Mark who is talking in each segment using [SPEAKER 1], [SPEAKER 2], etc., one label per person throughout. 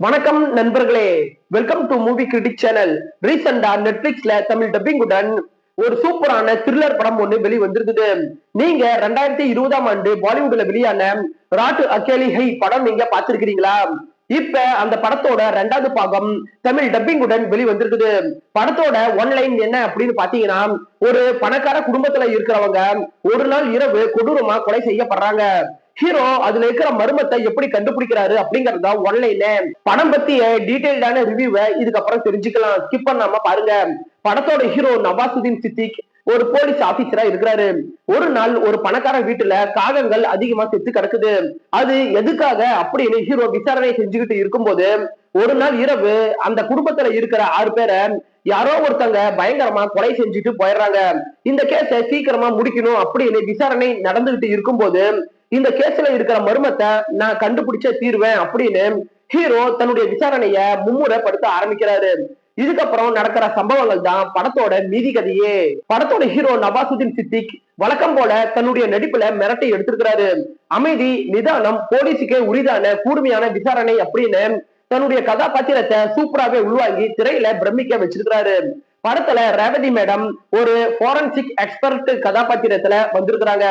[SPEAKER 1] வணக்கம் நண்பர்களே. Welcome to movie critic channel ரீசெண்டா நெட்ஃபிளிக்ஸ்ல தமிழ் டப்பிங்குடன் ஒரு சூப்பரான த்ரில்லர் படம் ஒண்ணு வெளி வந்திருக்குது நீங்க ரெண்டாயிரத்தி இருபதாம் ஆண்டு பாலிவுட்ல வெளியான ராட்டு அக்கேலி ஹை படம் நீங்க பாத்திருக்கிறீங்களா இப்ப அந்த படத்தோட ரெண்டாவது பாகம் தமிழ் டப்பிங்குடன் வெளி வந்திருக்குது படத்தோட ஒன்லைன் என்ன அப்படின்னு பாத்தீங்கன்னா ஒரு பணக்கார குடும்பத்துல இருக்கிறவங்க ஒரு நாள் இரவு கொடூரமா கொலை செய்யப்படுறாங்க. ஹீரோ அதுல இருக்கிற மர்மத்தை எப்படி கண்டுபிடிக்கிறாரு அப்படிங்கறதா ஒன்லைன்ல படம் பத்திய டீடைல்டான ரிவ்யூவை இதுக்கப்புறம் தெரிஞ்சுக்கலாம். ஸ்கிப் பண்ணாம பாருங்க. படத்தோட ஹீரோ நவாசுதீன் சித்திக் ஒரு போலீஸ் ஆபீசரா இருக்கிறாரு. ஒரு நாள் ஒரு பணக்கார வீட்டுல காகங்கள் அதிகமா செத்து கிடக்குது. அது எதுக்காக அப்படின்னு ஹீரோ விசாரணை செஞ்சுக்கிட்டு இருக்கும்போது ஒரு நாள் இரவு அந்த குடும்பத்துல இருக்கிற ஆறு பேரை யாரோ ஒருத்தங்க பயங்கரமா கொலை செஞ்சுட்டு போயிடுறாங்க. இந்த கேஸை சீக்கிரமா முடிக்கணும் அப்படின்னு விசாரணை நடந்துகிட்டு இருக்கும்போது இந்த கேஸ்ல இருக்கிற மர்மத்தை நான் கண்டுபிடிச்ச தீர்வேன் அப்படின்னு ஹீரோ தன்னுடைய விசாரணைய மும்முறைப்படுத்த ஆரம்பிக்கிறாரு. இதுக்கப்புறம் நடக்கிற சம்பவங்கள் தான் படத்தோட மீதி கதையே. படத்தோட ஹீரோ நவாசுதீன் சித்திக் வழக்கம் போல தன்னுடைய நடிப்புல மிரட்டி எடுத்திருக்கிறாரு. அமைதி நிதானம் போலீஸுக்கே உரிதான கூர்மையான விசாரணை அப்படின்னு தன்னுடைய கதாபாத்திரத்தை சூப்பராகவே உள்வாங்கி திரையில பிரமிக்க வச்சிருக்கிறாரு. படத்துல ரேவதி மேடம் ஒரு போரன்சிக் எக்ஸ்பர்ட் கதாபாத்திரத்துல வந்திருக்கிறாங்க.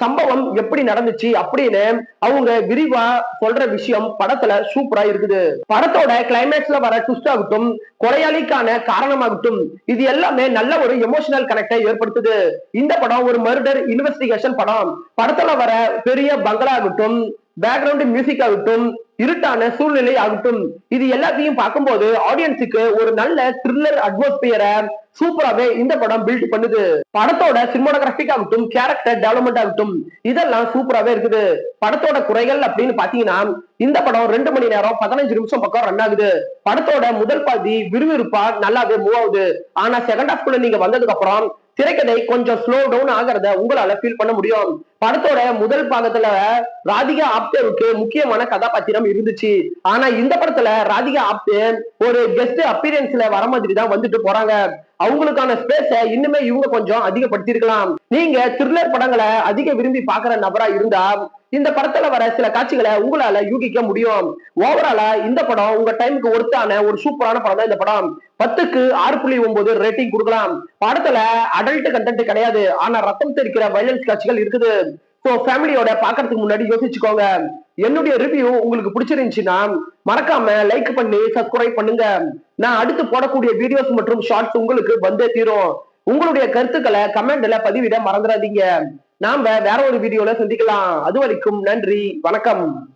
[SPEAKER 1] சம்பவம் எப்படி நடந்துச்சு அப்படின்னு அவங்க விரிவா சொல்ற விஷயம் படத்துல சூப்பரா இருக்குது. படத்தோட கிளைமேக்ஸ்ல வர ட்விஸ்ட் ஆகட்டும் கொலையாளிக்கான காரணமாகட்டும் இது எல்லாமே நல்ல ஒரு எமோஷனல் கனெக்டை ஏற்படுத்துது. இந்த படம் ஒரு மர்டர் இன்வெஸ்டிகேஷன் படம். படத்துல வர பெரிய பங்களா ஆகட்டும் பேக்ரவுண்ட் மியூசிக் ஆகட்டும் இருட்டான சூழ்நிலை ஆகட்டும். இது எல்லாத்தையும் பார்க்கும்போது ஆடியன்ஸுக்கு ஒரு நல்ல த்ரில்லர் அட்மாஸ்பியரை சூப்பராகவே இந்த படம் பில்ட் பண்ணுது. படத்தோட சினிமோகிராபிக் ஆகட்டும் கேரக்டர் டெவலப்மெண்ட் ஆகட்டும் இதெல்லாம் சூப்பராகவே இருக்குது. படத்தோட குறைகள் அப்படின்னு பாத்தீங்கன்னா இந்த படம் ரெண்டு மணி நேரம் பதினஞ்சு நிமிஷம் பக்கம் ரன் ஆகுது. படத்தோட முதல் பாதி விறுவிறுப்பா நல்லாவே மூவ் ஆகுது. ஆனா செகண்ட் ஹாஃப்குள்ள நீங்க வந்ததுக்கு அப்புறம் திரைக்கதை கொஞ்சம் ஸ்லோ டவுன் ஆகிறத உங்களால ஃபீல் பண்ண முடியும். படத்தோட முதல் பாகத்துல ராதிகா ஆப்தேவுக்கு முக்கியமான கதாபாத்திரம் இருந்துச்சு. ஆனா இந்த படத்துல ராதிகா ஆப்தே ஒரு கெஸ்ட் அப்பீரியன்ஸ்ல வர மாதிரி தான் வந்துட்டு போறாங்க. அவங்களுக்கான ஸ்பேஸ இன்னுமே இவங்க கொஞ்சம் அதிகப்படுத்திருக்கலாம் நீங்க த்ரில்லர் படங்களை அதிக விரும்பி பாக்குற நபரா இருந்தா இந்த படத்துல வர சில காட்சிகளை உங்களால யூகிக்க முடியும். ஓவராலா இந்த படம் உங்க டைமுக்கு ஒருத்தான ஒரு சூப்பரான படம் தான் இந்த படம். பத்துக்கு ஆறு புள்ளி ஒன்பது ரேட்டிங் கொடுக்கலாம். படத்துல அடல்ட் கண்டென்ட் கிடையாது. ஆனா ரத்தம் தெரிக்கிற வைலன்ஸ் காட்சிகள் இருக்குது. ஸோ ஃபேமிலியோட பாக்குறதுக்கு முன்னாடி யோசிச்சுக்கோங்க. என்னுடைய ரிவ்யூ உங்களுக்கு பிடிச்சிருந்துச்சுன்னா மறக்காம லைக் பண்ணி சப்ஸ்கிரைப் பண்ணுங்க. நான் அடுத்து போடக்கூடிய வீடியோஸ் மற்றும் ஷார்ட்ஸ் உங்களுக்கு வந்தே தீரும். உங்களுடைய கருத்துக்களை கமெண்ட்ல பதிவிட மறந்துடாதீங்க. நாம வேற ஒரு வீடியோல சந்திக்கலாம். அது வரைக்கும் நன்றி. வணக்கம்.